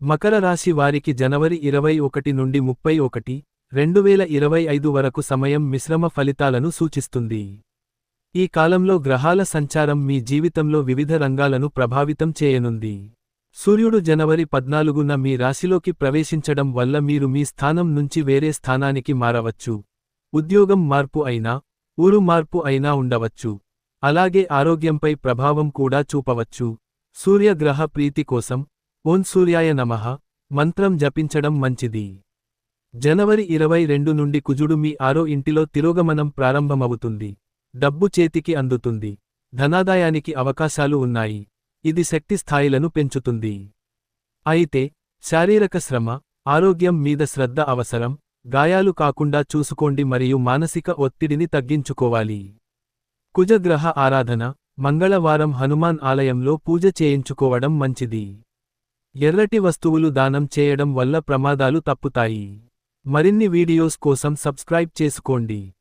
మకర రాశి వారికి జనవరి ఇరవై ఒకటి నుండి ముప్పై ఒకటి రెండు వేల ఇరవై ఐదు వరకు సమయం మిశ్రమ ఫలితాలను సూచిస్తుంది. ఈ కాలంలో గ్రహాల సంచారం మీ జీవితంలో వివిధ రంగాలను ప్రభావితం చేయనుంది. సూర్యుడు జనవరి పద్నాలుగున మీ రాశిలోకి ప్రవేశించడం వల్ల మీరు మీ స్థానం నుంచి వేరే స్థానానికి మారవచ్చు. ఉద్యోగం మార్పు అయినా ఊరు మార్పు అయినా ఉండవచ్చు. అలాగే ఆరోగ్యంపై ప్రభావం కూడా చూపవచ్చు. సూర్యగ్రహ ప్రీతి కోసం ఓం సూర్యాయ నమః. మంత్రం జపించడం మంచిది. జనవరి ఇరవై రెండు నుండి కుజుడు మీ ఆరో ఇంటిలో తిరోగమనం ప్రారంభమవుతుంది. డబ్బు చేతికి అందుతుంది. ధనాదాయానికి అవకాశాలు ఉన్నాయి. ఇది శక్తి స్థాయిలను పెంచుతుంది. అయితే శారీరక శ్రమ ఆరోగ్యం మీద శ్రద్ధ అవసరం గాయాలు కాకుండా చూసుకోండి మరియు మానసిక ఒత్తిడిని తగ్గించుకోవాలి. కుజగ్రహ ఆరాధన మంగళవారం హనుమాన్ ఆలయంలో పూజ చేయించుకోవడం మంచిది. ఎర్రటి వస్తువులు దానం చేయడం వల్ల ప్రమాదాలు తప్పుతాయి. మరిన్ని వీడియోస్ కోసం సబ్స్క్రైబ్ చేసుకోండి.